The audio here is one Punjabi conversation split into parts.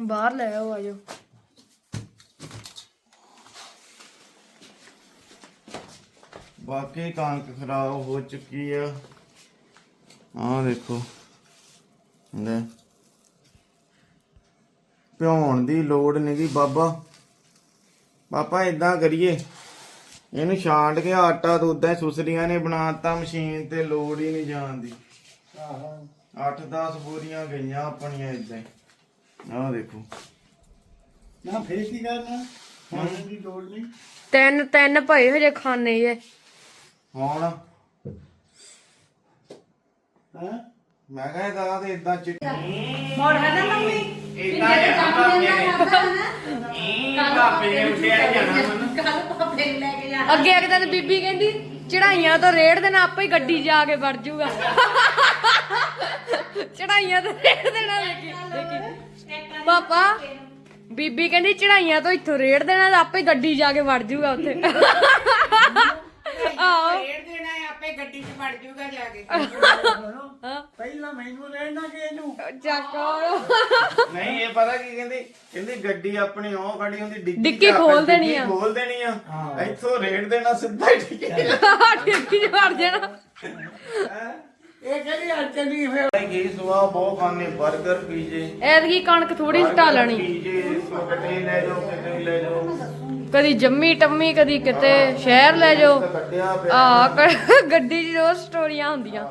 ਬਾਹਰ ਲੈ ਆਓ ਆਜੋ ਬਾਕੀ ਕਣਕ ਖਰਾਬ ਹੋ ਚੁੱਕੀ ਆ। ਆਹ ਦੇਖੋ। ਲੈ। ਭਿਉਣ ਦੀ ਲੋੜ ਨਹੀਂਗੀ ਬਾਬਾ। ਪਾਪਾ ਇਦਾਂ ਕਰੀਏ। ਇਹਨੂੰ ਛਾਂਟ ਕੇ ਆਟਾ ਤਾਂ ਉਦਾਂ ਸੁਸਰੀਆਂ ਨੇ ਬਣਾਤਾ ਮਸ਼ੀਨ ਤੇ ਲੋੜ ਹੀ ਨਹੀਂ ਜਾਣ ਦੀ। ਆਹੋ। 8-10 ਬੋਰੀਆਂ ਗਈਆਂ ਆਪਣੀਆਂ ਇਦਾਂ ਹੀ। ਆਹ ਦੇਖੋ। ਨਾ ਫੇਰ ਕੀ ਕਰਨਾ? ਖਾਣੇ ਦੀ ਲੋੜ ਨਹੀਂ। ਤਿੰਨ ਤਿੰਨ ਭਾਈ ਹਜੇ ਖਾਣੇ ਜੇ ਹੁਣ? ਹਾਂ? ਮੈਂ ਕਿਹਾ ਇਹਦਾ ਤੇ ਇਦਾਂ ਚਿੱਟੀ ਮੋੜ ਹੈ ਨਾ ਮੰਮੀ? ਇਦਾਂ ਹੀ ਪਾਪੇ ਨੇ। ਇਹ ਪਾਪੇ ਨੇ ਉੱਠਿਆ ਜਾਣਾ ਕੱਲ ਪਾਪੇ ਨੂੰ ਲੈ ਕੇ ਜਾਣਾ। ਅੱਗੇ ਇੱਕ ਦਿਨ ਬੀਬੀ ਕਹਿੰਦੀ ਚੜਾਈਆਂ ਤੋਂ ਰੇੜ ਦੇਣਾ ਆਪੇ ਹੀ ਗੱਡੀ ਜਾ ਕੇ ਵੜ ਜੂਗਾ। ਚੜਾਈਆਂ ਤੋਂ ਰੇੜ ਦੇਣਾ ਦੇਖੀ ਦੇਖੀ ਪਾਪਾ ਬੀਬੀ ਕਹਿੰਦੀ ਚੜਾਈਆਂ ਤੋਂ ਇੱਥੋਂ ਰੇੜ ਦੇਣਾ ਤੇ ਆਪੇ ਗੱਡੀ ਜਾ ਕੇ ਵੜ ਜੂਗਾ ਉੱਥੇ। ਆਹੋ। ਫੇਰ ਦੇਣਾ ਹੈ, ਆਪੇ ਗੱਡੀ 'ਚ ਵੜ ਜਾਊਗਾ ਜਾ ਕੇ। ਹਾਂ। ਪਹਿਲਾਂ ਮੈਨੂੰ ਰਹਿਣਾ ਕਿ ਇਹਨੂੰ ਚੱਕੋ ਨਹੀਂ ਇਹ ਪਤਾ ਕੀ ਕਹਿੰਦੀ? ਕਹਿੰਦੀ ਗੱਡੀ ਆਪਣੀ ਉਹ ਖੜੀ ਹੁੰਦੀ ਡਿੱਗੀ ਚ ਖੋਲ ਦੇਣੀ ਡਿੱਗੀ ਆ। ਖੋਲ ਦੇਣੀ ਆ। ਇੱਥੋਂ ਰੇੜ ਦੇਣਾ ਸਿੱਧਾ ਹੀ ਡਿੱਗੀ। ਡਿੱਗੀ ਚ ਵੜ ਜਾਣਾ। ਇਹ ਕਿਹੜੀ ਅੜਚਨ ਨਹੀਂ ਫੇਰ ਕੀ ਸੁਆ ਬਹੁਤ ਖਾਣੇ 버ਗਰ ਪੀਜੇ। ਐਤਕੀ ਕਣਕ ਥੋੜੀ ਹਟਾ ਲੈਣੀ। ਪੀਜੇ ਸੁਕਟੇ ਲੈ ਜਾਓ ਕਿਤੇ ਲੈ ਜਾਓ। ਕਦੀ ਜੰਮੀ ਟੰਮੀ ਕਦੀ ਕਿਤੇ ਸ਼ਹਿਰ ਲੈ ਜਾਓ। ਕੱਢਿਆ ਪਿਆ ਆ ਗੱਡੀ 'ਚ ਰੋਜ਼ ਸਟੋਰੀਆਂ ਹੁੰਦੀਆਂ।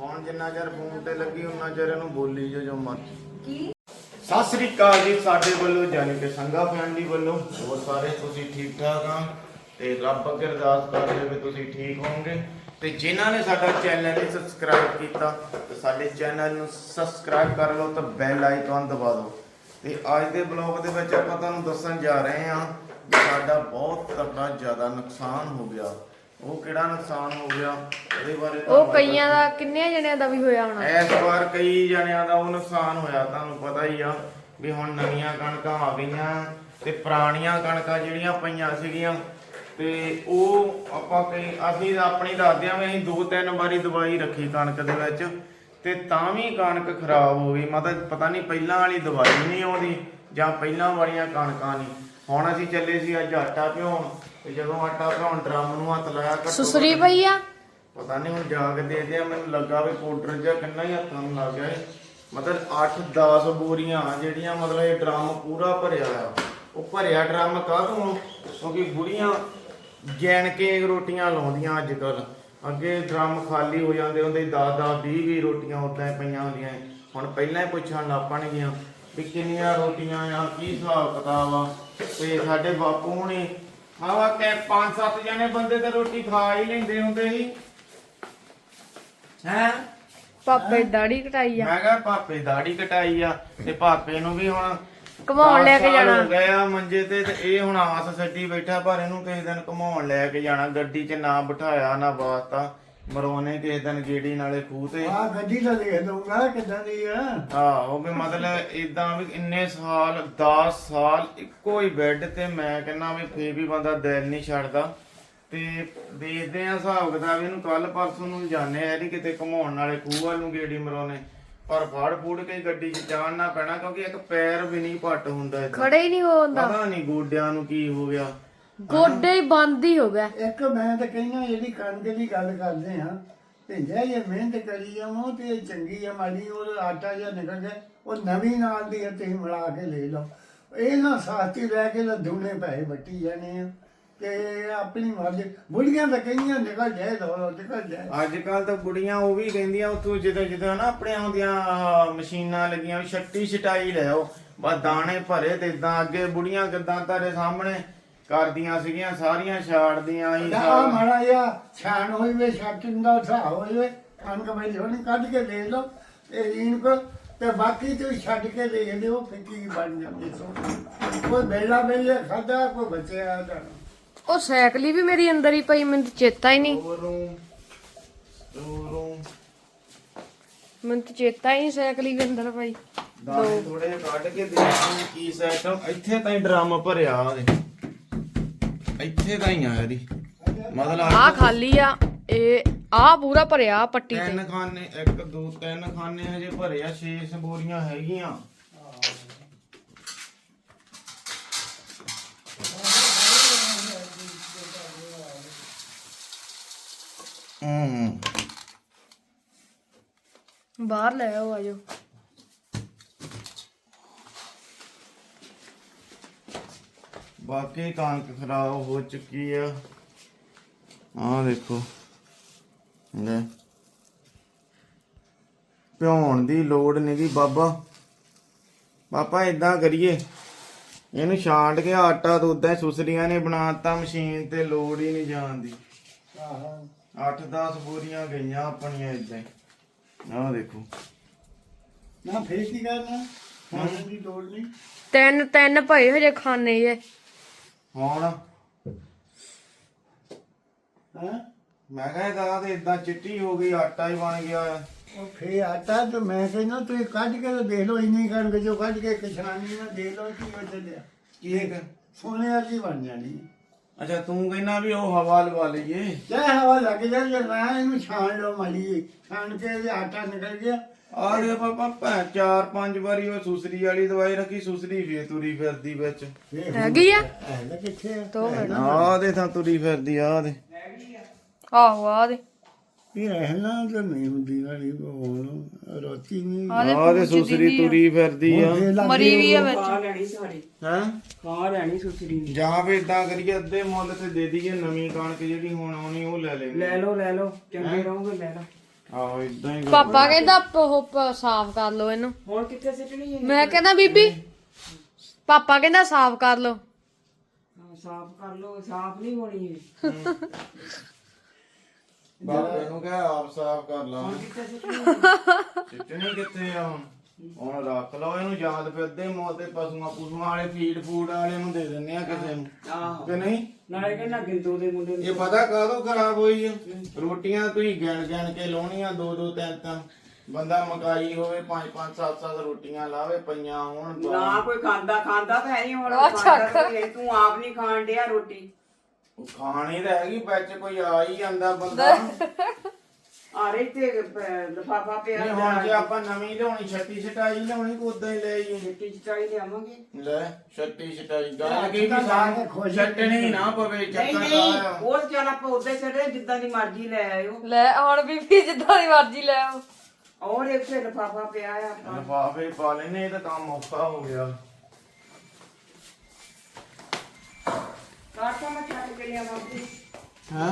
ਹੁਣ ਜਿੰਨਾ ਚਿਰ ਫੋਨ ਤੇ ਲੱਗੀ ਉਹਨਾਂ ਚਿਰ ਇਹਨੂੰ ਬੋਲੀ ਜੋ ਜੋ ਮਰਜ਼ੀ। ਸਤਿ ਸ੍ਰੀ ਅਕਾਲ ਜੀ ਸਾਡੇ ਵੱਲੋਂ ਜਾਨੀ ਕਿ ਸੰਗਾ ਫੈਮਿਲੀ ਵੱਲੋਂ। ਉਹ ਸਾਰੇ ਤੁਸੀਂ ਠੀਕ ਠਾਕ ਆ? ਤੇ ਰੱਬ ਅੱਗੇ ਅਰਦਾਸ ਕਰਦੇ ਵੀ ਤੁਸੀਂ ਠੀਕ ਹੋਵੋਗੇ। ਤੇ ਜਿਨ੍ਹਾਂ ਨੇ ਸਾਡਾ ਚੈਨਲ ਨਹੀਂ ਸਬਸਕ੍ਰਾਈਬ ਕੀਤਾ ਤੇ ਸਾਡੇ ਚੈਨਲ ਨੂੰ ਸਬਸਕ੍ਰਾਈਬ ਕਰ ਲਓ ਤੇ ਬੈਲ ਆਈਕਨ ਦਬਾ ਦਿਓ। ਤੇ ਅੱਜ ਦੇ ਬਲੌਗ ਦੇ ਵਿੱਚ ਆਪਾਂ ਤੁਹਾਨੂੰ ਦੱਸਣ ਜਾ ਰਹੇ ਹਾਂ ਵੀ ਸਾਡਾ ਬਹੁਤ ਤਕੜਾ ਜ਼ਿਆਦਾ ਨੁਕਸਾਨ ਹੋ ਗਿਆ। ਉਹ ਕਿਹੜਾ ਨੁਕਸਾਨ ਹੋ ਗਿਆ? ਉਹਦੇ ਬਾਰੇ ਉਹ ਕਈਆਂ ਦਾ ਕਿੰਨੇ ਜਣਿਆਂ ਦਾ ਵੀ ਹੋਇਆ ਹੋਣਾ। ਇਸ ਵਾਰ ਕਈ ਜਣਿਆਂ ਦਾ ਉਹ ਨੁਕਸਾਨ ਹੋਇਆ ਤੁਹਾਨੂੰ ਪਤਾ ਹੀ ਆ ਵੀ ਹੁਣ ਨਵੀਆਂ ਕਣਕਾਂ ਆ ਗਈਆਂ ਤੇ ਪੁਰਾਣੀਆਂ ਕਣਕਾਂ ਜਿਹੜੀਆਂ ਪਈਆਂ ਸੀਗੀਆਂ ਤੇ ਉਹ ਆਪਾਂ ਕਈ ਅਸੀਂ ਤਾਂ ਆਪਣੀ ਦੱਸਦੇ ਆ ਵੀ ਅਸੀਂ ਦੋ ਤਿੰਨ ਵਾਰੀ ਦਵਾਈ ਰੱਖੀ ਕਣਕ ਦੇ ਵਿੱਚ ਤੇ ਤਾਂ ਵੀ ਕਣਕ ਖਰਾਬ ਹੋ ਗਈ। ਮਤਲਬ ਪਤਾ ਨਹੀਂ ਪਹਿਲਾਂ ਵਾਲੀ ਦਵਾਈ ਨਹੀਂ ਆਉਂਦੀ ਜਾਂ ਪਹਿਲਾਂ ਵਾਲੀਆਂ ਕਣਕਾਂ ਨਹੀਂ। ਹੁਣ ਅਸੀਂ ਚੱਲੇ ਸੀ ਅੱਜ ਆਟਾ ਭਿਉਣ ਤੇ ਜਦੋਂ ਆਟਾ ਭਿਉਣ ਡਰਮ ਨੂੰ ਹੱਥ ਲਾਇਆ ਘੱਟੋ ਸੁਸਰੀ ਘੱਟ- ਪਈ ਆ? ਪਤਾ ਨਹੀਂ ਹੁਣ ਜਾ ਕੇ ਦੇਖਦੇ ਆ ਮੈਨੂੰ ਲੱਗਾ ਵੀ ਪਾਊਡਰ ਜਿਹਾ ਕਿੰਨਾ ਹੀ ਹੱਥਾਂ ਨੂੰ ਲੱਗ ਗਿਆ ਏ। ਮਤਲਬ 8-10 ਬੋਰੀਆਂ ਜਿਹੜੀਆਂ ਮਤਲਬ ਇਹ ਡਰਮ ਪੂਰਾ ਭਰਿਆ ਆ ਉਹ ਭਰਿਆ ਡਰਮ ਕਾਹਤੋਂ ਕਿਉਂਕਿ ਬੁੜੀਆਂ ਜੈਨ ਕੇ ਰੋਟੀਆਂ ਲਾਉਂਦੀਆਂ ਅੱਜ ਕੱਲ ਅੱਗੇ ਡਰਮ ਖਾਲੀ ਹੋ ਜਾਂਦੇ ਹੁੰਦੇ 10-10 20-20 ਰੋਟੀਆਂ ਉਦਾਂ ਹੀ ਪਈਆਂ ਹੁੰਦੀਆਂ। ਹੁਣ ਪਹਿਲਾਂ ਹੀ ਪੁੱਛਣ ਲੱਗ ਪਣਗੀਆਂ ਵੀ ਕਿੰਨੀਆਂ ਰੋਟੀਆਂ ਆ ਕੀ ਹਿਸਾਬ ਕਿਤਾਬ ਆ? ਤੇ ਸਾਡੇ ਬਾਪੂ ਹੁਣੀ ਆਵਾ ਕਿ ਪੰਜ ਸੱਤ ਜਣੇ ਬੰਦੇ ਤੇ ਰੋਟੀ ਖਾ ਹੀ ਲੈਂਦੇ ਹੁੰਦੇ ਸੀ। ਹੈ? ਪਾਪੇ ਦਾੜੀ ਕਟਾਈ ਆ। ਮੈਂ ਕਿਹਾ ਪਾਪੇ ਦਾੜੀ ਕਟਾਈ ਆ ਤੇ ਪਾਪੇ ਨੂੰ ਵੀ ਹੁਣ ਘਮਾਉਣ ਲੈ ਕੇ ਜਾਣਾ। ਹੋ ਗਏ ਆ ਮੰਜੇ ਤੇ ਤੇ ਇਹ ਹੁਣ ਆਸ ਸੱਟੀ ਬੈਠਾ ਪਰ ਇਹਨੂੰ ਕਿਸੇ ਦਿਨ ਘਮਾਉਣ ਲੈ ਕੇ ਜਾਣਾ। ਗੱਡੀ 'ਚ ਨਾ ਬਿਠਾਇਆ ਨਾ ਵਾਸਤਾ। ਮਰੋਨੇ ਕਿਸੇ ਦਿਨ ਗੇੜੀ ਨਾਲੇ ਖੂਹ ਤੇ। ਆ ਗੱਡੀ ਤਾਂ ਦੇਖ ਦਊਗਾ ਕਿੱਦਾਂ ਦੀ ਆ। ਆਹੋ ਵੀ ਮਤਲਬ ਇਦਾਂ ਵੀ ਇੰਨੇ ਸਾਲ 10 ਸਾਲ ਇੱਕੋ ਹੀ ਬੈੱਡ ਤੇ ਮੈਂ ਕਹਿੰਦਾ ਵੀ ਫੇਰ ਵੀ ਬੰਦਾ ਦਿਲ ਨਹੀਂ ਛੱਡਦਾ। ਤੇ ਦੇਖਦੇ ਆ ਹਿਸਾਬ ਕਿਤਾਬ ਇਹਨੂੰ ਕੱਲ ਪਰਸੋਂ ਨੂੰ ਜਾਣੇ ਆ ਨਹੀਂ ਕਿਤੇ ਘਮਾਉਣ ਨਾਲੇ ਖੂਹ ਵੱਲ ਨੂੰ ਗੇੜੀ ਮਰੋਨੇ ਪਰ ਫੜ ਫੂੜ ਕੇ ਗੱਡੀ 'ਚ ਜਾਣਾ ਪੈਣਾ ਕਿਉਂਕਿ ਇੱਕ ਪੈਰ ਵੀ ਨਹੀਂ ਪੱਟ ਹੁੰਦਾ ਏਦਾਂ ਖੜੇ ਹੀ ਨਹੀਂ ਹੁੰਦਾ ਪਤਾ ਨਹੀਂ ਗੋਡਿਆਂ ਨੂੰ ਕੀ ਹੋ ਗਿਆ। ਗੋਡੇ ਹੀ ਬੰਦ ਹੀ ਹੋ ਗਿਆ ਇੱਕ ਮੈਂ ਤਾਂ ਕਹਿੰਦਾ ਜਿਹੜੀ ਕਣਕ ਦੀ ਗੱਲ ਕਰਦੇ ਆ ਤੇ ਜੇ ਇਹ ਮਿਹਨਤ ਕਰੀ ਜਾਵਾਂ ਤੇ ਇਹ ਚੰਗੀ ਆ ਮਾੜੀ ਉਹ ਆਟਾ ਜਿਹਾ ਨਿਕਲ ਗਿਆ ਉਹ ਨਵੀਂ ਨਾਲ ਦੀ ਆ, ਤੁਸੀਂ ਮਿਲਾ ਕੇ ਲੈ ਲਓ। ਇਹ ਨਾ ਸਾਥੀ ਲੈ ਕੇ ਤਾਂ ਦੁਨੇ ਪੈਸੇ ਵੱਟੀ ਜਾਣੇ ਆ। ਤੇ ਆਪਣੀ ਮਰਜ਼ੀ। ਬੁੜੀਆਂ ਤਾਂ ਕਹਿੰਦੀਆਂ ਨਿਕਲ ਜਾਏ ਦੋ ਨਿਕਲ ਜਾਏ। ਅੱਜ ਕੱਲ ਤਾਂ ਬੁੜੀਆਂ ਉਹ ਵੀ ਕਹਿੰਦੀਆਂ ਉੱਥੋਂ ਜਦੋਂ ਜਦੋਂ ਨਾ ਆਪਣੇ ਆਹ ਮਸ਼ੀਨਾਂ ਲੱਗੀਆਂ ਵੀ ਛੱਟੀ ਛਟਾਈ ਲੈ ਆਓ। ਬਸ ਦਾਣੇ ਭਰੇ ਤੇ ਇਦਾਂ ਅੱਗੇ ਬੁੜੀਆਂ ਕਿਦਾਂ ਤੁਹਾਡੇ ਸਾਹਮਣੇ ਕਰਦੀਆਂ ਸੀਗੀਆਂ ਸਾਰੀਆਂ ਛਾੜਦੀਆਂ ਹੀ ਆ ਮਾੜਾ ਜਿਹਾ ਛਾਣ ਹੋਈ ਵੇ ਛੱਟਣ ਦਾ ਹਿਸਾਬ ਹੋਈ ਵੇ ਕਣਕ ਵੇਲੇ ਉਹਨੇ ਕੱਢ ਕੇ ਲੈ ਲਓ ਤੇ ਰੀਨ ਕੋ ਤੇ ਬਾਕੀ ਤੁਸੀਂ ਛੱਡ ਕੇ ਦੇਖ ਲਿਓ ਫਿੱਕੀ ਬਣ ਜਾਂਦੀ ਸੋ ਕੋਈ ਬੇਲਾ ਬੇਲੇ ਖਾਦਾ ਕੋਈ ਬਚਿਆ ਤਾਂ। ਉਹ ਸਾਈਕਲ ਹੀ ਵੀ ਮੇਰੀ ਅੰਦਰ ਹੀ ਪਈ ਮੈਨੂੰ ਤਾਂ ਚੇਤਾ ਹੀ ਨਹੀਂ। ਰੂਮ ਰੂਮ ਮੈਨੂੰ ਤਾਂ ਚੇਤਾ ਹੀ ਨਹੀਂ ਸਾਈਕਲ ਹੀ ਵੀ ਅੰਦਰ ਪਈ। ਦਾਣੇ ਥੋੜੇ ਜਿਹਾ ਕੱਢ ਕੇ ਦੇਖਾਂ ਕੀ ਸਿਸਟਮ ਇੱਥੇ ਤਾਂ ਹੀ ਡਰਮ ਭਰਿਆ ਉਹਦੇ ਇੱਥੇ ਤਾਂ ਹੀ ਆ ਇਹਦੀ। ਮਤਲਬ ਆ ਖਾਲੀ ਆ ਇਹ ਆ ਪੂਰਾ ਭਰਿਆ ਪੱਟੀ ਤੇ। ਤਿੰਨ ਖਾਨੇ ਇੱਕ ਦੋ ਤਿੰਨ ਖਾਨੇ ਹਜੇ ਭਰੇ ਆ 6 ਬੋਰੀਆਂ ਹੈਗੀਆਂ। ਹੂੰ। ਬਾਹਰ ਲੈ ਆਓ ਆਜੋ ਬਾਕੀ ਕਣਕ ਖਰਾਬ ਹੋ ਚੁੱਕੀ ਆ। ਆਹ ਦੇਖੋ। ਲੈ। ਭਿਉਣ ਦੀ ਲੋੜ ਨਹੀਂਗੀ ਬਾਬਾ। ਪਾਪਾ ਇਦਾਂ ਕਰੀਏ। ਇਹਨੂੰ ਛਾਂਟ ਕੇ ਆਟਾ ਉਦਾਂ ਹੀ ਸੁਸਰੀਆਂ ਨੇ ਬਣਾਤਾ ਮਸ਼ੀਨ ਤੇ ਲੋੜ ਹੀ ਨਹੀਂ ਜਾਣ ਦੀ। ਆਹੋ। 8-10 ਬੋਰੀਆਂ ਗਈਆਂ ਆਪਣੀਆਂ ਇਦਾਂ ਹੀ। ਆਹ ਦੇਖੋ। ਨਾ ਫੇਰ ਕੀ ਕਰਨਾ? ਖਾਣ ਦੀ ਲੋੜ ਨਹੀਂ। ਤਿੰਨ ਤਿੰਨ ਪਏ ਹਜੇ ਖਾਣੇ ਜੇ ਹੁਣ? ਹਾਂ? ਮੈਂ ਕਹਿੰਦਾ ਤੇ ਇਦਾਂ ਚਿੱਟੀ ਹੋ ਗਈ ਆਟਾ ਹੀ ਬਣ ਗਿਆ। ਆ ਉਹ ਫੇਰ ਆਟਾ ਤੇ ਮੈਂ ਕਹਿੰਦਾ ਤੁਸੀਂ ਕੱਢ ਕੇ ਤਾਂ ਦੇਖ ਲਓ ਇੰਨੀ ਕਣਕ ਜੋ ਕੱਢ ਕੇ ਕਿਸਾਨੀ ਨਾਲ ਦੇਖ ਲਓ ਕੀ ਹੋ ਚੱਲਿਆ ਕੀ ਹੈ? ਸੋਨੇ ਵਰਗੀ ਬਣ ਜਾਣੀ। ਅੱਛਾ ਤੂੰ ਕਹਿੰਦਾ ਵੀ ਉਹ ਹਵਾ ਲਵਾ ਲਈਏ। ਜੇ ਹਵਾ ਲੱਗ ਜਾਏ ਜੇ ਮੈਂ ਇਹਨੂੰ ਛਾਣ ਲਓ ਮਲੀ ਛਾਣ ਕੇ ਇਹ ਆਟਾ ਨਿਕਲ ਗਿਆ। ਆ ਦੇ ਪਾਪਾ ਭੈਣ ਚਾਰ ਪੰਜ ਵਾਰੀ ਉਹ ਸੁਸਰੀ ਵਾਲੀ ਦਵਾਈ ਰੱਖੀ ਸੁਸਰੀ ਫੇਰ ਤੁਰੀ ਫਿਰਦੀ ਵਿੱਚ। ਹੈਗੀ ਆ? ਐ ਕਿੱਥੇ ਆ? ਦੋ ਮਿੰਟ ਆ ਦੇ ਤਾਂ ਤੁਰੀ ਫਿਰਦੀ ਆ ਦੇ। ਆਹੋ ਆ ਦੇ। ਇਹ ਰਹਿਣਾ ਤਾਂ ਨਹੀਂ ਹੁੰਦੀ ਵਾਲੀ ਹੁਣ ਰੋਟੀ ਨਹੀਂ। ਆ ਦੇ ਆ ਦੇ ਸੁਸਰੀ ਤੁਰੀ ਫਿਰਦੀ ਆ। ਮਰੀ ਵੀ ਆ ਵਿੱਚ। ਖਾ ਲੈਣੀ ਸਾਰੀ। ਹੈ? ਖਾ ਲੈਣੀ ਸੁਸਰੀ ਨੇ ਜਾਂ ਵੀ ਇਦਾਂ ਕਰੀਏ ਅੱਧੇ ਮੁੱਲ ਤੇ ਦੇ ਦਈਏ ਨਵੀਂ ਕਣਕ ਜਿਹੜੀ ਹੁਣ ਆਉਣੀ ਉਹ ਲੈ ਲੈਂਗੇ ਲੈ ਲਓ ਲੈ ਲਓ ਚੰਗੇ ਰਹੋਗੇ ਲੈ ਲਓ। ਆਹੋ ਇਦਾਂ ਹੀ ਪਾਪਾ ਕਹਿੰਦਾ ਉਹ ਸਾਫ਼ ਕਰ ਲਓ ਇਹਨੂੰ। ਹੁਣ ਕਿੱਥੇ ਸਿੱਟਣੀ ਹੈ ਮੈਂ ਕਹਿੰਦਾ ਬੀਬੀ ਪਾਪਾ ਕਹਿੰਦਾ ਸਾਫ਼ ਕਰ ਲਓ। ਹਾਂ, ਸਾਫ਼ ਕਰ ਲਓ ਸਾਫ਼ ਨਹੀਂ ਹੋਣੀ ਬਾਬੇ ਨੂੰ ਕਹਿ ਆਪ ਸਾਫ਼ ਕਰ ਲਾ। ਸਿੱਟਣੀ ਕਿੱਥੇ ਆ ਹੁਣ? ਹੁਣ ਰੱਖ ਲਓ ਇਹਨੂੰ ਯਾਦ ਫਿਰ ਅੱਧੇ ਮੁੱਲ ਤੇ ਪਸ਼ੂਆਂ ਪਸ਼ੂਆਂ ਵਾਲੇ ਫੀਡ ਫੂਡ ਵਾਲੇ ਨੂੰ ਦੇ ਦਿੰਨੇ ਆ ਕਿਸੇ ਨੂੰ। ਆਹੋ। ਕਿ ਨਹੀਂ? ਨਾਲੇ ਕਹਿੰਦਾ ਗਿੰਦੂ ਦੇ ਮੁੰਡੇ ਇਹ ਨੂੰ ਪਤਾ ਕਾਹਦੋਂ ਖਰਾਬ ਹੋਈ ਆ? ਰੋਟੀਆਂ ਤੁਸੀਂ ਗਿਣ ਗਿਣ ਕੇ ਲਾਉਣੀਆਂ ਦੋ ਦੋ ਤਿੰਨ ਤਿੰਨ। ਬੰਦਾ ਮਕਾਈ ਹੋਵੇ ਪੰਜ ਪੰਜ ਸੱਤ ਸੱਤ ਰੋਟੀਆਂ ਲਾਵੇ ਪਈਆਂ ਹੋਣ ਤਾਂ ਨਾ ਕੋਈ ਖਾਂਦਾ ਖਾਂਦਾ ਤਾਂ ਹੈ ਨਹੀਂ ਹੁਣ। ਖਾਂਦਾ ਤਾਂ ਆਪ ਨਹੀਂ ਖਾਣ ਡਿਆ ਰੋਟੀ। ਖਾਣੀ ਤਾਂ ਹੈਗੀ ਵਿੱਚ ਕੋਈ ਆ ਹੀ ਜਾਂਦਾ ਬੰਦਾ ਆ ਰਹੀ ਤੇ ਲਫਾਫਾ ਪਿਆ ਨਹੀਂ ਹੁਣ ਜੇ ਆਪਾਂ ਨਵੀਂ ਲਿਆਉਣੀ ਛੱਟੀ ਛਟਾਈ ਲਿਆਉਣੀ ਕੋ ਉਦਾਂ ਹੀ ਲੈ ਆਈਏ। ਮਿੱਟੀ ਚਟਾਈ ਲਿਆਵਾਂਗੇ। ਲੈ ਛੱਟੀ ਛਟਾਈ ਗੱਲ ਕੀ ਵੀ ਸਾਨੂੰ ਖੁਸ਼ ਛੱਟਣੀ ਨਾ ਪਵੇ ਚੱਕਰ ਨਹੀਂ ਦਾ ਉਹ ਚੱਲ ਆਪਾਂ ਉਦਾਂ ਹੀ ਛੱਡੇ ਜਿੱਦਾਂ ਦੀ ਮਰਜ਼ੀ ਲੈ ਆਇਓ। ਲੈ ਹੁਣ ਬੀਬੀ ਜਿੱਦਾਂ ਦੀ ਮਰਜ਼ੀ ਲੈ ਆਓ। ਔਰ ਇੱਥੇ ਲਫਾਫਾ ਪਿਆ ਆ ਆਪਾਂ। ਲਫਾਫੇ ਪਾ ਲੈਨੇ ਇਹ ਤਾਂ ਕੰਮ ਔਖਾ ਹੋ ਗਿਆ। ਕਾਟਾ ਮੈਂ ਛੱਡ ਕੇ ਲਿਆਵਾਂਗੀ ਹਾਂ?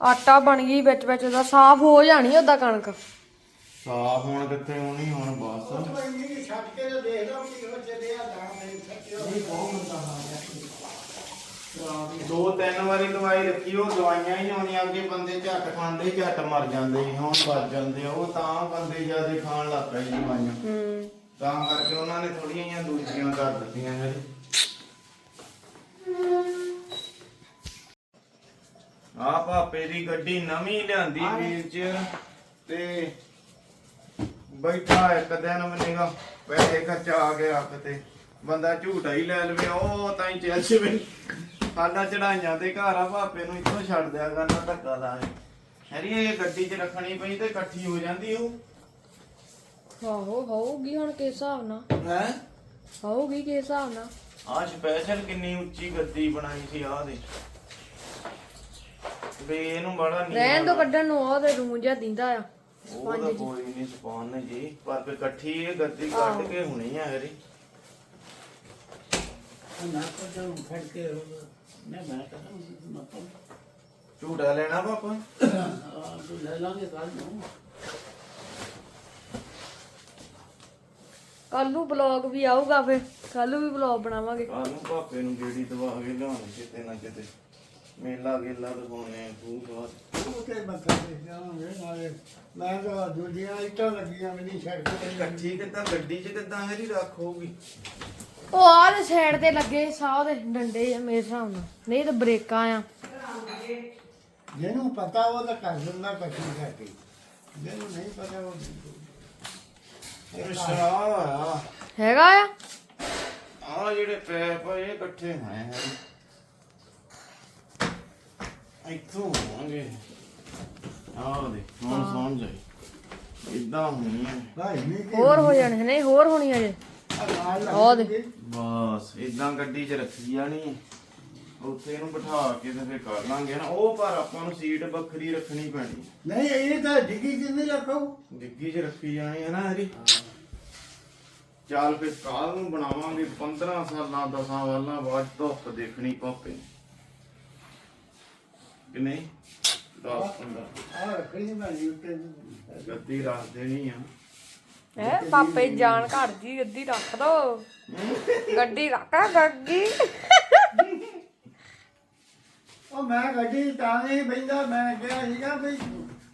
ਆਟਾ ਬਣ ਗਈ ਵਿੱਚ ਵਿੱਚ ਉਹਦਾ ਸਾਫ਼ ਹੋ ਜਾਣੀ ਉਹਦਾ ਕਣਕ। ਸਾਫ਼ ਹੁਣ ਕਿੱਥੇ ਹੋਣੀ ਹੁਣ ਬਸ। ਕੋਈ ਨਹੀਂ ਛੱਡ ਕੇ ਤਾਂ ਦੇਖ ਲਓ ਕੀ ਹੋ ਚੱਲਿਆ ਦਾ ਦੋ ਤਿੰਨ ਵਾਰੀ ਦਵਾਈ ਰੱਖੀ ਉਹ ਦਵਾਈਆਂ ਹੀ ਆਉਣੀਆਂ ਅੱਗੇ ਬੰਦੇ ਝੱਟ ਖਾਂਦੇ ਝੱਟ ਮਰ ਜਾਂਦੇ ਸੀ ਹੁਣ ਬਚ ਜਾਂਦੇ ਆ। ਉਹ ਤਾਂ ਬੰਦੇ ਜ਼ਿਆਦਾ ਖਾਣ ਲੱਗ ਪਏ ਦਵਾਈਆਂ। ਹੂੰ। ਤਾਂ ਕਰਕੇ ਉਹਨਾਂ ਨੇ ਥੋੜੀਆਂ ਜਿਹੀਆਂ ਦੂਜੀਆਂ ਕਰ ਦਿੱਤੀਆਂ ਜੀ ਆ ਭਾਪੇ ਦੀ ਗੱਡੀ ਨਵੀਂ ਲਿਆਂਦੀ ਵੀਰ ਚ ਤੇ ਬੈਠਾ ਇੱਕ ਦਿਨ ਮਨੇਗਾ ਪੈਸੇ ਖਰਚਾ ਆ ਗਿਆ ਕਿਤੇ ਬੰਦਾ ਝੂਟਾ ਹੀ ਲੈ ਲਵੇ ਉਹ ਤਾਂ ਹੀ ਚੱਲ ਜਵੇ ਸਾਡਾ ਚੜਾਈਆਂ ਦੇ ਘਰ ਆ ਭਾਪੇ ਨੂੰ ਇੱਥੋਂ ਛੱਡ ਦਿਆ ਕਰਨਾ ਧੱਕਾ ਲਾ ਕੇ ਹੈਰੀ ਇਹ ਗੱਡੀ 'ਚ ਰੱਖਣੀ ਪਈ ਤੇ ਇਕੱਠੀ ਹੋ ਜਾਂਦੀ ਉਹ। ਆਹੋ ਹੋਊਗੀ ਹੁਣ ਕਿਸ ਹਿਸਾਬ ਨਾਲ। ਹੈ? ਹੋਊਗੀ ਕਿਸ ਹਿਸਾਬ ਨਾਲ। ਆ ਸਪੈਸ਼ਲ ਕਿੰਨੀ ਉੱਚੀ ਗੱਦੀ ਬਣਾਈ ਸੀ ਆਹ ਦੇ ਵੀ ਇਹਨੂੰ ਬੜਾ ਨਹੀਂ ਰਹਿਣ ਤੋਂ ਕੱਢਣ ਨੂੰ ਉਹਦੇ ਰੂੰ ਜਿਹਾ ਦਿੰਦਾ ਆ। ਉਹ ਤਾਂ ਕੋਈ ਨਹੀਂ ਸਪਾਨ ਜੀ ਪਰ ਫਿਰ ਇਕੱਠੀ ਇਹ ਗੱਦੀ ਕੱਢ ਕੇ ਹੁਣੀ ਆ ਹੈਰੀ ਨਾ ਤਾਂ ਫੜ ਕੇ ਮੈਂ ਮੈਂ ਤਾਂ ਝੂਟਾ ਲੈਣਾ ਪਾਪਾ ਤੂੰ ਲੈ ਲਾਂਗੇ ਕੱਲ ਨੂੰ। ਕੱਲ ਨੂੰ ਬਲੌਗ ਵੀ ਆਊਗਾ ਫਿਰ। ਕੱਲ ਨੂੰ ਵੀ ਬਲੌਗ ਬਣਾਵਾਂਗੇ। ਕੱਲ ਨੂੰ ਪਾਪੇ ਨੂੰ ਗੇੜੀ ਦਵਾ ਕੇ ਲਿਆਉਣੀ ਕਿਤੇ ਨਾ ਕਿਤੇ। ਮੇਲਾ ਗੇਲਾ ਦਿਖਾਉਣੇ ਆ ਤੂੰ ਬਾਅਦ ਉਹ ਤੇ ਮੱਥਾ ਟੇਕ ਜਾਵਾਂਗੇ ਨਾਲੇ ਮੈਂ ਤਾਂ ਦੂਜੀਆਂ ਇੱਟਾਂ ਲੱਗੀਆਂ ਵੀ ਨਹੀਂ ਛੱਡ ਕੇ ਇਕੱਠੀ ਕਿੱਦਾਂ ਗੱਡੀ 'ਚ ਕਿੱਦਾਂ ਹੈਰੀ ਰੱਖ ਹੋਊਗੀ? ਉਹ ਆਹ ਸਾਈਡ ਤੇ ਲੱਗੇ ਸਾਹ ਦੇ ਡੰਡੇ ਆ ਮੇਰੇ ਹਿਸਾਬ ਨਾਲ। ਨਹੀਂ ਤਾਂ ਬ੍ਰੇਕਾਂ ਆ। ਜਿਹਨੂੰ ਪਤਾ ਉਹ ਤਾਂ ਕਰ ਦਿੰਦਾ ਇਕੱਠੀ ਕਰਕੇ ਜਿਹਨੂੰ ਨਹੀਂ ਪਤਾ ਉਹ ਅੱਛਾ। ਹੈਗਾ ਆ? ਆ ਜਿਹੜੇ ਪੈ ਪਏ ਇਹ ਇਕੱਠੇ ਹੋਏ ਹੈ ਇੱਥੋਂ ਹੋਣਗੇ ਆਹ ਦੇ ਹੁਣ ਸਮਝ ਜਾਈ ਇਦਾਂ ਹੋਣੀ ਹੈ ਭਾਈ ਨਹੀਂ ਕਿ ਹੋਰ ਹੋ ਜਾਣੇ ਨਹੀਂ ਹੋਰ ਹੋਣੀ ਅਜੇ ਉਹ ਦੇ। ਬਸ ਇਦਾਂ ਗੱਡੀ 'ਚ ਰੱਖੀ ਜਾਣੀ ਉੱਥੇ ਇਹਨੂੰ ਬਿਠਾ ਕੇ ਤੇ ਫਿਰ ਕਰ ਲਾਂਗੇ ਨਾ। ਉਹ ਪਰ ਆਪਾਂ ਨੂੰ ਸੀਟ ਵੱਖਰੀ ਰੱਖਣੀ ਪੈਣੀ। ਨਹੀਂ ਇਹ ਤਾਂ ਡਿੱਗੀ ਜਿੰਨੀ ਰੱਖੋ। ਡਿੱਗੀ 'ਚ ਰੱਖੀ ਜਾਣੀ ਹੈ ਨਾ ਇਹਦੀ ਚੱਲ ਫਿਰ ਕਾਲ ਨੂੰ ਬਣਾਵਾਂਗੇ 15 ਸਾਲਾਂ 10 ਸਾਲਾਂ ਬਾਅਦ ਧੁੱਪ ਦੇਖਣੀ ਪਾਪੇ ਕਿ ਨਹੀਂ? 10 15 ਆ ਰੱਖਣੀ ਪੈਣੀ ਉੱਤੇ। ਗੱਦੀ ਰੱਖ ਦੇਣੀ ਆ। ਹੈ ਪਾਪੇ ਦੀ ਜਾਨ ਘੜ ਗਈ ਗੱਡੀ ਰੱਖ ਦੋ। ਗੱਡੀ ਰੱਖ ਗੱਗੀ। ਉਹ ਮੈਂ ਗੱਡੀ ਤਾਂ ਨਹੀਂ ਬੈਂਦਾ ਮੈਂ ਕਿਹਾ ਸੀਗਾ ਵੀ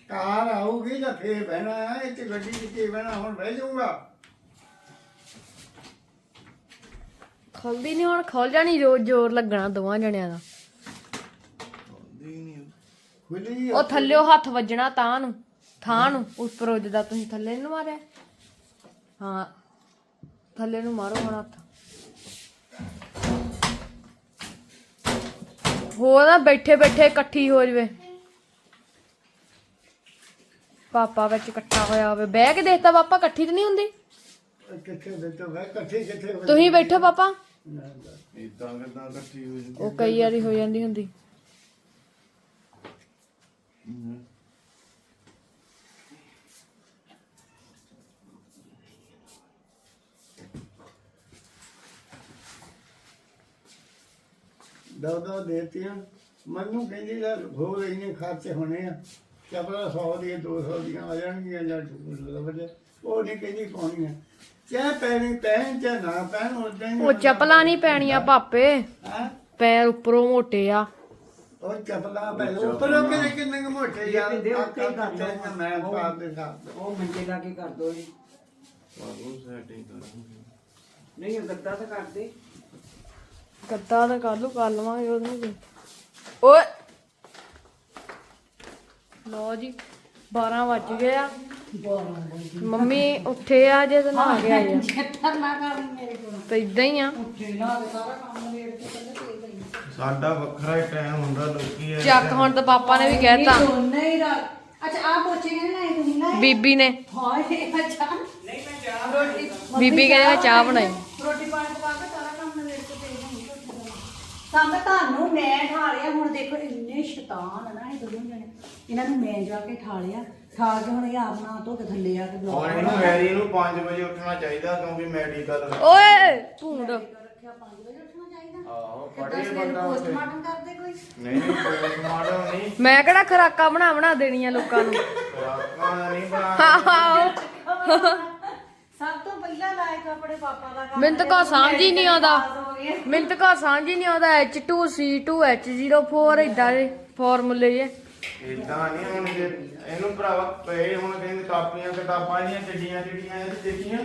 ਕਾਰ ਆਊਗੀ ਤਾਂ ਫੇਰ ਬਹਿਣਾ ਹੈ ਇਹ 'ਚ ਗੱਡੀ ਵਿੱਚ ਹੀ ਬਹਿਣਾ ਹੁਣ ਬਹਿ ਜਾਊਗਾ। ਖੁੱਲਦੀ ਨਹੀਂ ਹੁਣ ਖੁੱਲ ਜਾਣੀ ਜ਼ੋਰ ਜ਼ੋਰ ਲੱਗਣਾ ਦੋਵਾਂ ਜਣਿਆਂ ਦਾ। ਉਹ ਥੱਲਿਓ ਹੱਥ ਵੱਜਣਾ ਤਾਂ ਨੂੰ ਥਾਂ ਨੂੰ ਉੱਪਰੋਂ ਜਿੱਦਾਂ ਤੁਸੀਂ ਥੱਲੇ ਨੂੰ ਮਾਰਿਆ। ਹਾਂ ਥੱਲੇ ਨੂੰ ਮਾਰੋ ਹੁਣ ਹੱਥ। ਹੋਰ ਨਾ ਬੈਠੇ ਬੈਠੇ ਇਕੱਠੀ ਹੋ ਜਵੇ। ਪਾਪਾ ਵਿੱਚ ਇਕੱਠਾ ਹੋਇਆ ਹੋਵੇ। ਬਹਿ ਕੇ ਦੇਖਤਾ ਪਾਪਾ ਇਕੱਠੀ ਤਾਂ ਨਹੀਂ ਹੁੰਦੀ? ਕਿੱਥੇ ਬੈਠੋ ਮੈਂ ਇਕੱਠੇ ਕਿੱਥੇ ਹੋ ਤੁਸੀਂ ਬੈਠੋ ਪਾਪਾ। ਇਦਾਂ ਕਿਦਾਂ ਇਕੱਠੀ ਹੋ ਜਾਂਦੀ ਉਹ ਕਈ ਵਾਰੀ ਹੋ ਜਾਂਦੀ ਹੁੰਦੀ। ਦੋ ਦੋ ਦੇਤੀਆਂ। ਮੈਨੂੰ ਕਹਿੰਦੀ ਲੈ ਹੋਰ ਇੰਨੇ ਖਰਚੇ ਹੋਣੇ ਆ। ਚਪਲਾ 100 ਦੀਆਂ 200 ਦੀਆਂ ਆ ਜਾਣਗੀਆਂ ਜਾਂ ਲੱਭਦੇ ਉਹ ਨਹੀਂ ਕਹਿੰਦੀ ਪਾਉਣੀਆਂ ਚਾਹ ਪੈਣੀ ਪੈਣ ਚਾਹ ਨਾ ਪੈਣ ਉਦਾਂ ਹੀ ਉਹ ਚੱਪਲਾਂ ਨਹੀਂ ਪੈਣੀਆਂ ਪਾਪੇ ਹੈਂ? ਪੈਰ ਉੱਪਰੋਂ ਮੋਟੇ ਆ। ਉਹ ਚਪਲਾ ਪੈ ਉੱਪਰੋਂ ਕਿੰਨੇ ਕਿੰਨੇ ਕੁ ਮੋਟੇ ਯਾਰ? ਦੇ ਉੱਤੇ ਹੀ ਕਰ ਲਓ। ਮੈਂ ਪਾ ਦੇ ਸਾਥ ਉਹ ਮੰਜੇ ਲਾ ਕੇ ਕਰ ਦੋ ਜੀ। ਬਾਬੂ ਸੈਟਿੰਗ ਕਰਾਂਗੇ ਨਹੀਂ ਉਹ ਗੱਦਾ ਤਾਂ ਕਰ ਦੇ। ਗੱਦਾ ਤਾਂ ਕਰ ਲੂ ਕਰ ਲਵਾਂਗੇ ਉਹਨੂੰ ਵੀ। ਓਏ! ਲੋ ਜੀ 12 ਵੱਜ ਗਏ ਆ। ਮੰਮੀ ਉੱਠੇ ਆ ਜੇ ਤੇ ਨਹਾ ਕੇ ਆਏ ਆ। ਛੱਤਰ ਨਾ ਕਰ ਮੇਰੇ ਕੋਲ। ਤੇ ਇਦਾਂ ਹੀ ਆ। ਸਾਡਾ ਵੱਖਰਾ ਹੀ ਟਾਈਮ ਹੁੰਦਾ ਲੋਕੀ ਇਹ ਚੱਕ ਹੁਣ ਤਾਂ ਪਾਪਾ ਨੇ ਵੀ ਕਹਿਤਾ। ਨਹੀਂ ਰਾ ਅੱਛਾ ਆ ਪੋਚੇ ਕਿਹਨੇ ਲਾਏ ਤੁਸੀਂ ਨਾ ਬੀਬੀ ਨੇ। ਹਾਏ ਅੱਛਾ। ਨਹੀਂ ਮੈਂ ਚਾਹ ਰੋਟੀ ਬੀਬੀ ਕਹਿੰਦੇ ਮੈਂ ਚਾਹ ਬਣਾਈ। ਰੋਟੀ ਪਾਣੀ ਪਕਾ ਕੇ ਸਾਰਾ ਕੰਮ ਮੇਰੇ ਕੋਲ ਤੇ ਨਹੀਂ ਸੰਗ ਤੁਹਾਨੂੰ ਮੈਂ ਠਾ ਲਿਆ ਹੁਣ ਦੇਖੋ ਇੰਨੇ ਸ਼ੈਤਾਨ ਆ ਨਾ ਇਹ ਦੋਵੇਂ ਜਣੇ। ਇਹਨਾਂ ਨੂੰ ਮੈਂ ਜਾ ਕੇ ਠਾ ਲਿਆ। ਠਾ ਕੇ ਹੁਣ ਇਹ ਆਪ ਨਾ ਧੋ ਕੇ ਥੱਲੇ ਆ ਕੇ ਹੁਣ ਬਲੌਗ ਇਹਨੂੰ ਵੈਰੀ ਨੂੰ 5 ਵਜੇ ਉੱਠਣਾ ਚਾਹੀਦਾ ਕਿਉਂਕਿ ਮੈਡੀਕਲ ਓਏ ਭੂੰਡ ਰੱਖਿਆ 5 ਵਜੇ। ਆਹੋ ਕਿੱਦਾਂ ਪੜੇ ਸਵੇਰੇ ਬੰਦਾ ਉੱਥੇ। ਪੋਸਟਮਾਰਟਮ ਕਰਦੇ ਕੋਈ? ਨਹੀਂ ਨਹੀਂ ਪੋਸਟਮਾਰਟਮ ਨਹੀਂ। ਮੈਂ ਕਿਹੜਾ ਖਰਾਕਾ ਬਣਾ ਬਣਾ ਦੇਣੀਆਂ ਲੋਕਾਂ ਨੂੰ? ਖੁਰਾਕਾਂ ਨਹੀਂ ਬਣਾ ਆਹੋ। ਸਭ ਤੋਂ ਪਹਿਲਾਂ ਲਾਇਕ ਆਪਣੇ ਪਾਪਾ ਦਾ ਕੰਮ ਮੈਨੂੰ ਤਾਂ ਕੋ ਸਮਝ ਹੀ ਨਹੀਂ ਆਉਂਦਾ। ਮੈਨੂੰ ਤਾਂ ਕੋ ਸਮਝ ਹੀ ਨਹੀਂ ਆਉਂਦਾ H2C2 H04 ਇਦਾਂ ਦੇ ਫਾਰਮੂਲੇ ਜੇ। ਇਦਾਂ ਨਹੀਂ ਹੁਣ ਜੇ। ਇਹਨੂੰ ਭਰਾਵਾ ਪਏ ਹੁਣ ਕਹਿੰਦੇ ਕਾਪੀਆਂ ਕਿਤਾਬਾਂ ਦੀਆਂ ਚੱਡੀਆਂ ਚੱਡੀਆਂ ਇਹ ਦੇਖੀਆਂ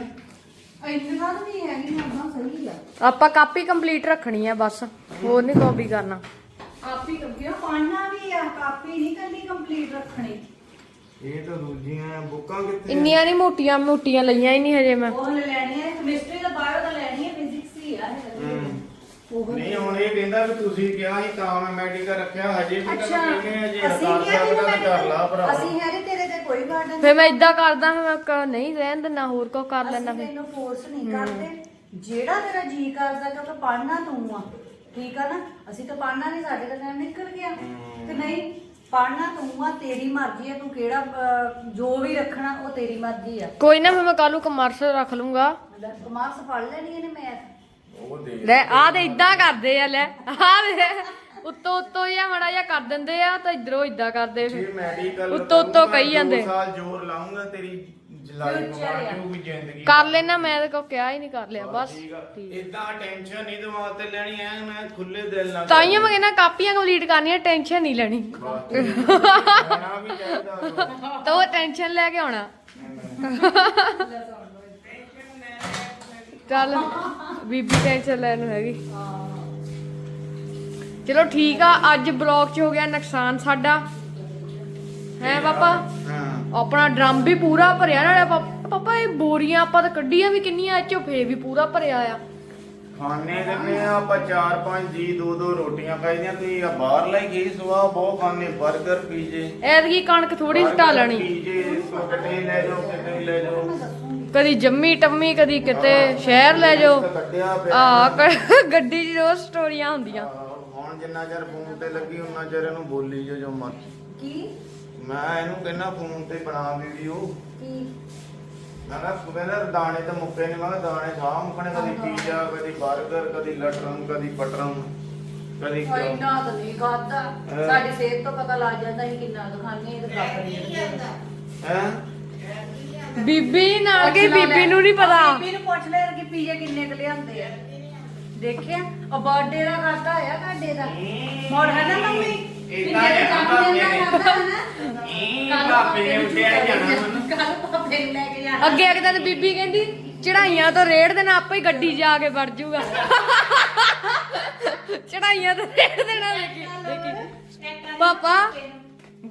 ਇੰਨਾ ਤਾਂ ਨਹੀਂ ਹੈਗੀ ਨਾ ਸਹੀ ਆ। ਆਪਾਂ ਕਾਪੀ ਕੰਪਲੀਟ ਰੱਖਣੀ ਆ ਬਸ ਹੋਰ ਨਹੀਂ ਕਾਪੀ ਕਰਨਾ। ਕਾਪੀ ਕਿਉਂ ਪੜਨਾ ਵੀ ਆ? ਕਾਪੀ ਨਹੀਂ ਕੱਲੀ ਕੰਪਲੀਟ ਰੱਖਣੀ। ਇਹ ਤਾਂ ਦੂਜੀਆਂ ਬੁੱਕਾਂ ਕਿੱਥੇ ਇੰਨੀਆਂ ਨਹੀਂ ਮੋਟੀਆਂ ਮੋਟੀਆਂ ਲਈਆਂ ਹੀ ਨਹੀਂ ਹਜੇ ਮੈਂ। ਉਹ ਲੈਣੀ ਹੈ ਕੈਮਿਸਟਰੀ ਦਾ ਬਾਇਓ ਦਾ ਲੈਣੀ ਹੈ ਫਿਜ਼ਿਕਸ ਹੀ ਆ ਇਹ। ਹੂੰ। ਉਹ ਨਹੀਂ ਹੁਣ ਇਹ ਕਹਿੰਦਾ ਵੀ ਤੁਸੀਂ ਕਿਹਾ ਸੀ ਤਾਂ ਮੈਂ ਮੈਡੀਕਲ ਰੱਖਿਆ ਹਜੇ ਵੀ ਅੱਛਾ ਤਾਂ ਕਹਿੰਦੇ ਆ ਜੇ ਅਸੀਂ ਕਿਹਾ ਵੀ ਸਕਦਾ ਤਾਂ ਕਰ ਲਾ ਭਰਾ ਅਸੀਂ ਹੈ ਨੀ ਤੇਰੇ ਤੇ ਕੋਈ ਗਾਰਡਨ ਫੇ ਮੈਂ ਇਦਾਂ ਕਰਦਾ ਮੈਂ ਕ- ਨਹੀਂ ਰਹਿਣ ਦਿੰਦਾ ਹੋਰ ਕੋ ਕਰ ਲੈਣਾ ਅਸੀਂ ਫੇ ਤੈਨੂੰ ਫੋਰਸ ਨਹੀਂ ਕਰਦੇ। ਜਿਹੜਾ ਤੇਰਾ ਜੀ ਕਰਦਾ ਕਿਉਂਕਿ ਪੜਨਾ ਤੂੰ ਆ ਠੀਕ ਆ ਨਾ? ਅਸੀਂ ਤਾਂ ਪੜਨਾ ਨਹੀਂ ਸਾਡੇ ਦਾ ਟਾਈਮ ਨਿਕਲ ਗਿਆ। ਤੇ ਨਹੀਂ ਪੜਨਾ ਤੂੰ ਆ ਤੇਰੀ ਮਰਜ਼ੀ ਆ ਤੂੰ ਕਿਹੜਾ ਅਹ, ਜੋ ਵੀ ਰੱਖਣਾ ਉਹ ਤੇਰੀ ਮਰਜ਼ੀ ਆ। ਕੋਈ ਨਾ ਫੇ ਮੈਂ ਕੱਲੂ ਕਮਰਸ ਰੱਖ ਲੂੰਗਾ ਕਮਾਰਸ ਪੜ ਲੈਣੀ ਇਹਨੇ ਮੈਥ ਉਹ ਦੇ ਲੈ ਆ। ਤੇ ਇਦਾਂ ਕਰਦੇ ਆ ਲੈ ਆ ਦੇ ਉੱਤੋਂ ਉੱਤੋਂ ਜਿਹਾ ਮੜਾ ਜਿਹਾ ਕਰ ਦਿੰਦੇ ਆ ਤਾਂ ਇਧਰੋਂ ਇਦਾਂ ਕਰਦੇ ਜੇ ਫੇ ਮੈਡੀਕਲ ਉੱਤੋਂ ਉੱਤੋਂ ਕਹੀ ਜਾਂਦੇ। ਸਾਲ ਜ਼ੋਰ ਲਾਉਂਗਾ ਤੇਰੀ ਲਾਈਫ ਬਣ ਜਾਊਗੀ ਜ਼ਿੰਦਗੀ। ਕਰ ਲੈਣਾ ਮੈਂ ਤੇ ਕੋ ਕਿਹਾ ਹੀ ਨਹੀਂ ਕਰ ਲਿਆ ਬਸ। ਠੀਕ ਆ। ਇਦਾਂ ਟੈਨਸ਼ਨ ਨਹੀਂ ਦਿਮਾਗ ਤੇ ਲੈਣੀ ਐ ਮੈਂ ਖੁੱਲੇ ਦਿਲ ਨਾਲ ਤਾਈਆਂ ਮੈਂ ਕਹਿੰਦਾ ਕਾਪੀਆਂ ਕੰਪਲੀਟ ਕਰਨੀਆਂ ਟੈਨਸ਼ਨ ਨਹੀਂ ਲੈਣੀ। ਵੀ ਚਾਹੀਦਾ। ਤਾਂ ਉਹ ਟੈਨਸ਼ਨ ਲੈ ਕੇ ਆਉਣਾ। ਚੱਲ ਬੀਬੀ ਟੈਨਸ਼ਨ ਲੈਣ ਨੂੰ ਹੈਗੀ। ਚਲੋ ਠੀਕ ਆ ਅੱਜ ਬਲੌਗ 'ਚ ਹੋ ਗਿਆ ਨੁਕਸਾਨ ਸਾਡਾ। ਹੈ ਪਾਪਾ? ਹਾਂ। ਆਪਣਾ ਡਰਮ ਵੀ ਪੂਰਾ ਭਰਿਆ ਨਾਲੇ ਪਾ- ਪਾਪਾ ਇਹ ਬੋਰੀਆਂ ਆਪਾਂ ਤਾਂ ਕੱਢੀਆਂ ਵੀ ਕਿੰਨੀਆਂ ਇਹ 'ਚੋਂ ਫੇ ਵੀ ਪੂਰਾ ਭਰਿਆ ਆ। ਖਾਣੇ ਦਿੰਦੇ ਆ ਆਪਾਂ ਚਾਰ ਪੰਜ ਜੀ ਦੋ ਦੋ ਰੋਟੀਆਂ ਖਾਈਦੀਆਂ ਤੁਸੀਂ ਆ ਬਾਹਰ ਲੈ ਗਏ ਸਵਾ ਬਹੁਤ ਖਾਣੇ 버ਗਰ ਪੀਜੇ ਐਤਕੀ ਕਣਕ ਥੋੜੀ ਹਟਾ ਲੈਣੀ। ਪੀਜੇ ਕਿਤੇ ਲੈ ਜਾਓ ਕਿਤੇ ਲੈ ਜਾਓ। ਕਦੀ ਜੰਮੀ ਟੰਮੀ ਕਦੀ ਕਿਤੇ ਸ਼ਹਿਰ ਲੈ ਜਾਓ। ਕੱਢਿਆ ਪਿਆ। ਆ ਗੱਡੀ 'ਚ ਰੋਜ਼ ਸਟੋਰੀਆਂ ਹੁੰਦੀਆਂ। ਹੁਣ ਜਿੰਨਾ ਚਿਰ ਫੋਨ ਤੇ ਲੱਗੀ ਉਹਨਾਂ ਚਿਰ ਇਹਨੂੰ ਬੋਲੀ ਜੋ ਜੋ ਮਰ ਕੀ? ਮੈਂ ਇਹਨੂੰ ਕਹਿੰਦਾ ਫੋਨ ਤੇ ਬਣਾ ਵੀਡੀਓ। ਕੀ? ਮੈਂ ਕਿਹਾ ਕਹਿੰਦਾ ਦਾਣੇ ਤਾਂ ਮੁੱਕੇ ਨਹੀਂ ਮੈਂ ਕਿਹਾ ਦਾਣੇ ਸਾਹ ਮੁੱਕਣੇ ਕਦੀ ਪੀਜ਼ਾ ਕਦੀ 버ਗਰ ਕਦੀ ਲਟਰਮ ਕਦੀ ਪਟਰਮ ਕਦੀ ਕੋਈ ਨਾ ਤਾਂ ਨਹੀਂ ਖਾਦਾ ਹਾਂ। ਸਾਡੀ ਸਿਹਤ ਤੋਂ ਪਤਾ ਲੱਗ ਜਾਂਦਾ ਸੀ ਕਿੰਨਾ ਕੁ ਖਾਂਦੇ ਇਹ ਤਾਂ ਕੱਖ ਨਹੀਂ। ਹੈ? ਬੀਬੀ ਨਾਲ ਗਈ ਬੀਬੀ ਨੂੰ ਨਹੀਂ ਪਤਾ। ਬੀਬੀ ਨੂੰ ਪੁੱਛ ਲੈ ਕਿ ਪੀਜ਼ੇ ਕਿੰਨੇ ਕੁ ਲਿਆਂਦੇ ਆ। ਦੇਖਿਆ ਉਹ ਬਰਥਡੇ ਦਾ ਖਾਤਾ ਹੋਇਆ ਕਾਡੇ ਦਾ। ਮੋੜ ਹੈ ਨਾ ਮੰਮੀ? ਪਿੰਡੇ ਹੈ ਖਾਤਾ ਹੈ ਨਾ? ਇਹ ਪਾਪੇ ਨੇ ਉੱਠਿਆ ਜਾਣਾ ਮੈਨੂੰ। ਕੱਲ ਪਾਪੇ ਨੂੰ ਲੈ ਕੇ ਜਾਣਾ। ਅੱਗੇ ਇੱਕ ਦਿਨ ਬੀਬੀ ਕਹਿੰਦੀ ਚੜਾਈਆਂ ਤੋਂ ਰੇੜ ਦੇਣਾ ਆਪੇ ਹੀ ਗੱਡੀ ਜਾ ਕੇ ਵੜ ਜਾਊਗਾ ਚੜਾਈਆਂ ਤੋਂ ਰੇੜ ਦੇਣਾ ਦੇਖੀ ਦੇਖੀ ਪਾਪਾ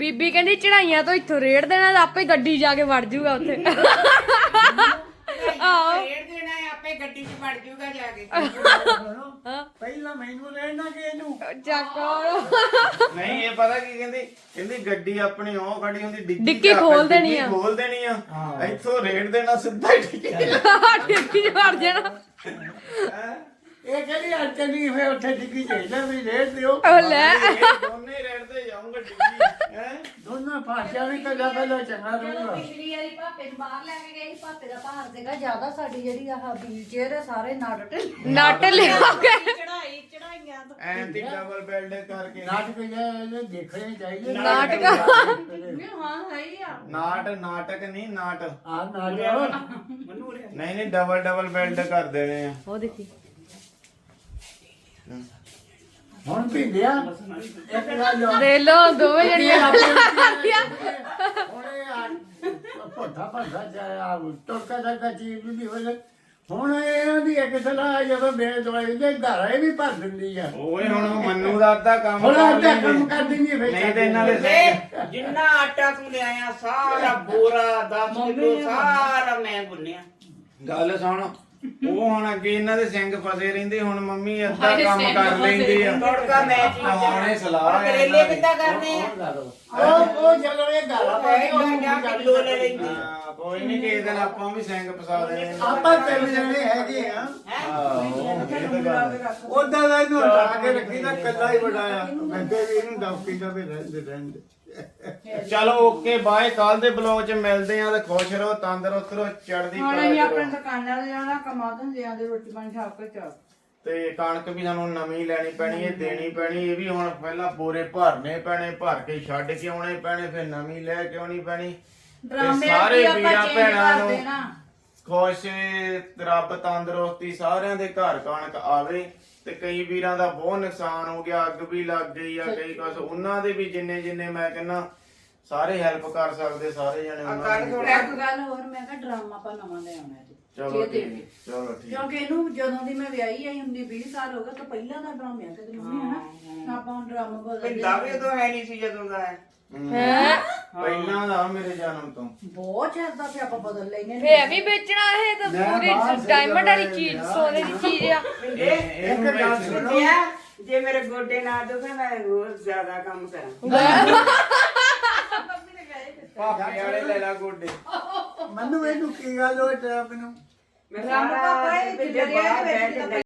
ਬੀਬੀ ਕਹਿੰਦੀ ਚੜਾਈਆਂ ਤੋਂ ਇੱਥੋਂ ਰੇੜ ਦੇਣਾ ਤੇ ਆਪੇ ਗੱਡੀ ਜਾ ਕੇ ਵੜ ਜਾਊਗਾ ਉੱਥੇ। ਆਹੋ। ਰੇੜ ਦੇਣਾ ਹੈ, ਆਪੇ ਗੱਡੀ 'ਚ ਵੜ ਜਾਊਗਾ ਜਾ ਕੇ। ਹਾਂ। ਪਹਿਲਾਂ ਮੈਨੂੰ ਰਹਿਣਾ ਕਿ ਇਹਨੂੰ ਚੱਕੋ ਨਹੀਂ ਇਹ ਪਤਾ ਕੀ ਕਹਿੰਦੀ? ਕਹਿੰਦੀ ਗੱਡੀ ਆਪਣੀ ਉਹ ਖੜੀ ਹੁੰਦੀ ਡਿੱਗੀ ਡਿੱਗੀ ਚ ਖੋਲ ਦੇਣੀ ਆ। ਖੋਲ ਦੇਣੀ ਆ। ਇੱਥੋਂ ਰੇੜ ਦੇਣਾ ਸਿੱਧਾ ਹੀ ਡਿੱਗੀ। ਡਿੱਗੀ ਚ ਵੜ ਜਾਣਾ। ਇਹ ਕਹਿੰਦੀ ਅੜਚਨ ਨਹੀਂ ਫੇ ਉੱਥੇ ਡਿੱਗੀ ਚਾਹੀਦਾ ਵੀ ਰੇਟ ਦਿਓ ਉਹ ਲੈ। ਦੋਨੇ ਰੇੜਦੇ ਜਾਊਂਗਾ ਡਿੱਗੀ। ਹੈ? ਦੋਨਾਂ ਫਾਸਿਆ ਵੀ ਤਾਂ ਪਹਿਲਾਂ ਚੰਗਾ ਜਦੋਂ ਰਹੂਗਾ ਪਿਛਲੀ ਵਾਰੀ ਪਾਪੇ ਨੂੰ ਬਾਹਰ ਲੈ ਕੇ ਗਏ ਸੀ, ਪਾਪੇ ਦਾ ਭਾਰ ਸੀਗਾ ਜ਼ਿਆਦਾ ਸਾਡੀ ਜਿਹੜੀ ਆਹ ਵੀਲ ਚੇਅਰ ਹੈ ਸਾਰੇ ਨਟ ਢਿੱਲੇ ਨੱਟ ਲਿਆਓਗੇ ਚੜਾਈ ਚੜਾਈਆਂ ਤੋਂ। ਐਂਟੀ ਡਬਲ ਬੈਲਡ ਕਰਕੇ। ਨਾਟਕ ਇਹ ਦੇਖਣੇ ਚਾਹੀਦੇ ਨਾਟਕ। ਹਾਂ ਹੈ ਹੀ ਆ। ਨਾਟ ਨਾਟਕ ਨਹੀਂ ਨਾਟ। ਆ ਨਾਟਕ ਨਹੀਂ ਨਹੀਂ ਡਬਲ ਡਬਲ ਬੈਲਡ ਕਰ ਦੇਣੇ ਆ। ਉਹ ਦੇਖੀ। ਹੁਣ ਭਿੰਦਿਆ ਇੱਕ ਗੱਲ ਆ, ਦੇ ਲੋ ਦੋਵੇਂ ਜਣੀਆਂ ਹੁਣ ਇਹ ਆ ਪੋਠਾ ਪੋਠਾ ਜਾਇਆ ਟੋਕਾ ਦਾ ਚੀਜ਼ ਵੀ ਹੋਵੇ ਹੁਣ ਇਹਨਾਂ ਦੀ ਇੱਕ ਸਲਾਹ ਜਦੋਂ ਮੇਰੇ ਦਵਾਈ ਦੇ ਘਰ ਇਹ ਵੀ ਭਰ ਦਿੰਦੀ ਆ। ਓਏ ਹੁਣ ਉਹ ਮੰਨੂ ਦਾ ਅੱਧਾ ਕੰਮ ਹੁਣ ਕਰ ਅੱਧਾ ਕੰਮ। ਕਰ ਦਿੰਦੀ ਫਿਰ ਨਹੀਂ ਤੇ ਇਹਨਾਂ ਦੇ ਜਿੰਨਾ ਆਟਾ ਤੂੰ ਲਿਆਇਆ ਸਾਰਾ ਬੋਰਾ 10 ਕਿਲੋ ਸਾਰਾ ਮੈਂ ਗੁੰਨਿਆ ਗੱਲ ਸੁਣ ਉਹ ਹੁਣ ਅੱਗੇ ਇਹਨਾਂ ਦੇ ਸਿੰਘ ਫਸੇ ਰਹਿੰਦੇ ਹੁਣ ਮੰਮੀ ਅੱਧਾ ਕੰਮ ਕਰ ਲੈਂਦੀ ਆ। ਤੜਕਾ ਮੈਂ ਤਾਂ ਹੁਣ ਇਹ ਸਲਾਹ ਹੈ ਕਰੇਲੇ। ਕਿੱਦਾਂ ਕਰਨੇ ਆ? ਉਹ ਉਹ ਜਦੋਂ ਇਹ ਘਰ ਆ ਮੈਂ ਕਿਹਾ ਕਿਲੋ ਲੈ ਲੈਂਦੀ ਹਾਂ, ਕੋਈ ਨਹੀਂ ਕਿਸੇ ਦਿਨ ਆਪਾਂ ਵੀ ਸਿੰਘ ਫਸਾ ਦੇਣੇ ਆਪਾਂ ਤਿੰਨ ਜਣੇ ਹੈਗੇ ਆ। ਤਾਂ ਗੱਲ। ਉਦਾਂ ਦਾ ਇਹਨੂੰ ਹਟਾ ਕੇ ਰੱਖੀ ਨਾ ਕੱਲਾ ਹੀ ਵਡਾਇਆ ਮੈਂ ਤੇ ਵੀ ਇਹਨੂੰ ਦਬਕੀ ਦਾ ਵੀ ਰਹਿੰਦੇ ਰਹਿੰਦੇ ਚਲੋ ਓਕੇ ਬਾਏ ਕੱਲ ਦੇ ਬਲੌਗ 'ਚ ਮਿਲਦੇ ਆਂ ਤੇ ਖੁਸ਼ ਰਹੋ ਤੰਦਰੁਸਤ ਰਹੋ ਚੜ੍ਹਦੀ ਹੁਣ ਕਲਾ ਅਸੀਂ 'ਚ ਆਪਣੇ ਰਹੋ। ਦੁਕਾਨਾਂ ਤੇ ਜਾਣਾ ਕਮਾ ਦਿੰਦੇ ਆਂ ਦੇ ਰੋਟੀ ਪਾਣੀ ਖਾ ਕੇ ਚੱਲ ਤੇ ਕਣਕ ਵੀ ਸਾਨੂੰ ਨਵੀਂ ਲੈਣੀ ਪੈਣੀ ਹੈ ਦੇਣੀ ਪੈਣੀ ਇਹ ਵੀ ਹੁਣ ਪਹਿਲਾਂ ਬੋਰੇ ਭਰਨੇ ਪੈਣੇ ਭਰ ਕੇ ਛੱਡ ਕੇ ਆਉਣੇ ਪੈਣੇ ਫਿਰ ਨਵੀਂ ਲੈ ਕੇ ਆਉਣੀ ਪੈਣੀ ਡਰਾਮੇ ਸਾਰੇ ਆਪਾਂ ਵੀਰਾਂ change ਭੈਣਾਂ ਕਰ ਨੂੰ ਦੇਣਾ। ਖੁਸ਼ ਰੱਬ ਤੰਦਰੁਸਤੀ ਸਾਰਿਆਂ ਦੇ ਘਰ ਕਣਕ ਆਵੇ ਤੇ ਕਈ ਵੀਰਾਂ ਦਾ ਬਹੁਤ ਨੁਕਸਾਨ ਹੋ ਗਿਆ ਅੱਗ ਵੀ ਲੱਗ ਗਈ ਆ ਕਈ ਕੁਛ। ਉਹਨਾਂ ਦੇ ਵੀ ਜਿੰਨੇ ਜਿੰਨੇ ਮੈਂ ਕਹਿੰਦਾ ਸਾਰੇ ਹੈਲਪ ਕਰ ਸਕਦੇ ਸਾਰੇ ਜਣੇ ਉਹਨਾਂ ਦੀ ਇੱਕ ਗੱਲ ਹੋਰ ਮੈਂ ਕਿਹਾ ਡਰਾਮਾ ਆਪਾਂ ਨਵਾਂ ਲੈ ਆਉਣਾ ਜੀ। ਚਲੋ ਇਹ ਦੇ ਠੀਕ ਚਲੋ ਠੀਕ। ਕਿਉਂਕਿ ਇਹਨੂੰ ਜਦੋਂ ਦੀ ਮੈਂ ਵਿਆਹੀ ਆਈ ਹੁੰਦੀ 20 ਸਾਲ ਹੋ ਗਏ ਤਾਂ ਪਹਿਲਾਂ ਦਾ ਡਰਾਮਾ ਹੈ ਤੇ ਮੰਮੀ ਹਨਾ? ਆਪਾਂ ਹੁਣ ਡਰਾਮਾ ਬਦਲ ਪਿੰਦਾ ਵੀ ਉਦੋਂ ਹੈ ਨਹੀਂ ਸੀ ਜਦੋਂ ਦਾ ਹੈ। ਹੈ। ਪਹਿਲਾਂ ਦਾ ਮੇਰੇ ਜਨਮ ਤੋਂ। ਬਹੁਤ ਜ਼ਿਆਦਾ ਫੇ ਆਪਾਂ ਬਦਲ ਲੈਨੇ ਫੇ ਵੀ ਵੇਚਣਾ ਇਹ ਤਾਂ ਮੈਂ ਪੂਰੀ ਬਾਹਰ ਸੇ ਡਾਇਮੰਡ ਵਾਲੀ ਜਗ੍ਹਾ ਚੀਜ਼ ਲਿਆ। ਸੋਨੇ ਦੀ ਚੀਜ਼ ਆ। ਇਹ ਇਹਨੂੰ ਇੱਕ ਗੱਲ ਵੇਚ- ਸੁਣੋ। ਜੇ ਜੇ ਮੇਰੇ ਗੋਡੇ ਨਾ ਦੁਖੇ ਮੈਂ ਰੋਜ਼ ਜ਼ਿਆਦਾ ਕੰਮ ਕਰਾਂ। ਭਾਪੇ ਵਾਲੇ ਲੈ ਲਾ ਗੋਡੇ। ਮੈਨੂੰ ਇਹਨੂੰ ਕੀ ਗੱਲ ਹੋਈ ਤੇ ਮੈਨੂੰ ਮੈਂ ਸਾਰਾ ਪਾਪਾ ਇਹ ਜਿਹੜੇ ਬਾਹਰ ਬੈਠ ਕੇ